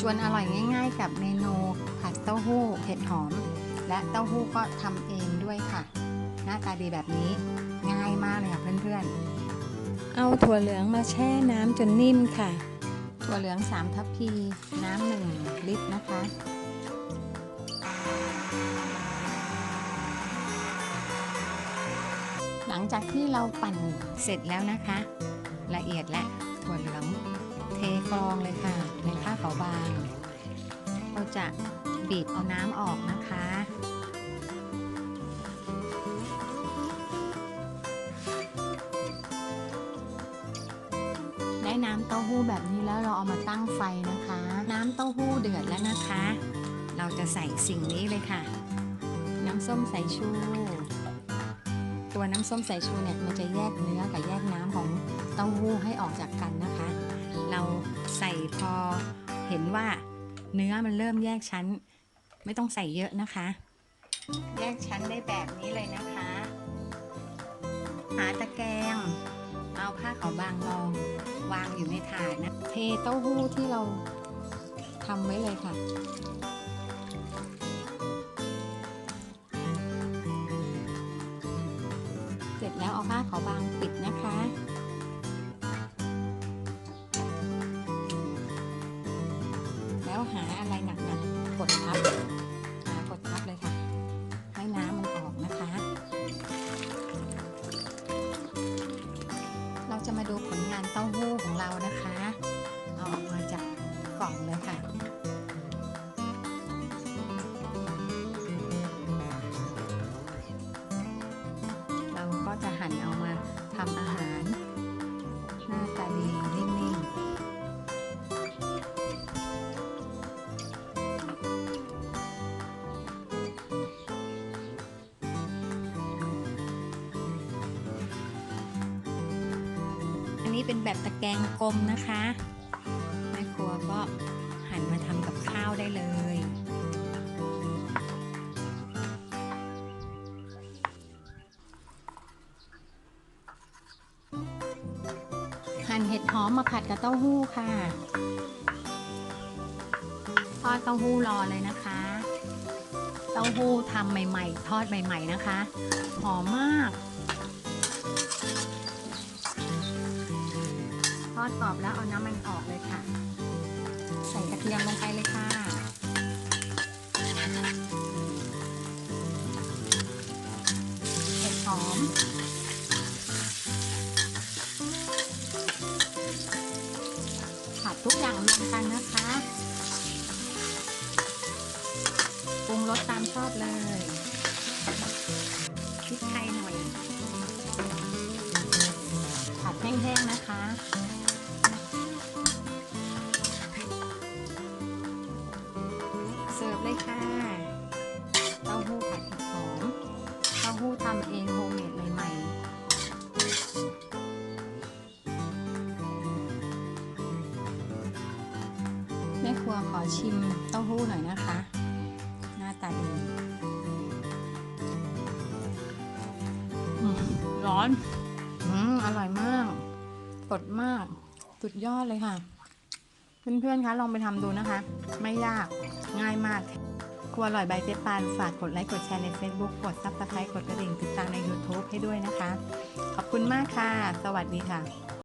ชวนอร่อยง่ายๆ กับเมนูผัดเต้าหู้เห็ดหอม และเต้าหู้ก็ทำเองด้วยค่ะ หน้าตาดีแบบนี้ง่ายมากเลยค่ะเพื่อนเอาถั่วเหลืองมาแช่น้ำจนนิ่มค่ะๆถั่วเหลือง 3 ทัพพี น้ำ1ลิตรนะคะหลังจากที่เราปั่นเสร็จแล้วนะคะ ละเอียดและถั่วเหลือง เทกรองเลยค่ะในผ้าขาวบาง เราจะบีบเอาน้ำออกนะคะได้น้ำเต้าหู้แบบนี้แล้วเราเอามาตั้งไฟนะคะ น้ำเต้าหู้เดือดแล้วนะคะ เราจะใส่สิ่งนี้เลยค่ะ น้ำส้มสายชู ตัวน้ำส้มสายชูเนี่ยมันจะแยกเนื้อกับแยกน้ำของเต้าหู้ให้ออกจากกันนะคะ ใส่พอเห็นว่าเนื้อมันเริ่มแยกชั้น ไม่ต้องใส่เยอะนะคะ แยกชั้นได้แบบนี้เลยนะคะ หาตะแกรงเอาผ้าขาวบางรองวางอยู่ในถาดนะ เทเต้าหู้ที่เราทำไว้เลยค่ะเสร็จแล้วเอาผ้าขาวบางปิดนะคะ หาอะไรหนักๆกดทับหากดทับเลยค่ะ ให้น้ำมันออกนะคะ เราจะมาดูผลงานเต้าหู้ของเรานะคะ เอาออกมาจากกล่องเลยค่ะเราก็จะหั่นเอามาทำอาหาร เป็นแบบตะแกรงกลมนะคะแม่ครัวก็หันมาทำกับข้าวได้เลยหั่นเห็ดหอมมาผัดกับเต้าหู้ค่ะทอดเต้าหู้รอเลยนะคะ เต้าหู้ทำใหม่ ๆ ทอดใหม่ ๆ นะคะ หอมมาก รอบแล้วเอาน้ำมันออกเลยค่ะ ใส่กระเทียมลงไปเลยค่ะ เห็ดหอม ผัดทุกอย่างรวมกันนะคะปรุงรสตามชอบเลยพริกไทยหน่อยผัดแห้งๆนะคะ เสิร์ฟเลยค่ะ เต้าหู้ผัดเห็ดหอม เต้าหู้ทำเองโฮมเมดใหม่ๆ แม่ครัวขอชิมเต้าหู้หน่อยนะคะ หน้าตาดีอืมร้อน อืม อร่อยมาก สดมาก สุดยอดเลยค่ะ เพื่อนๆ คะ ลองไปทำดูนะคะ ไม่ยาก ง่ายมากครัวอร่อยใบเจ๊ปานฝากกดไลค์กดแชร์ใน Facebook กดซับสไครต์กดกระดิ่งติดตามใน YouTube ให้ด้วยนะคะ ขอบคุณมากค่ะ สวัสดีค่ะ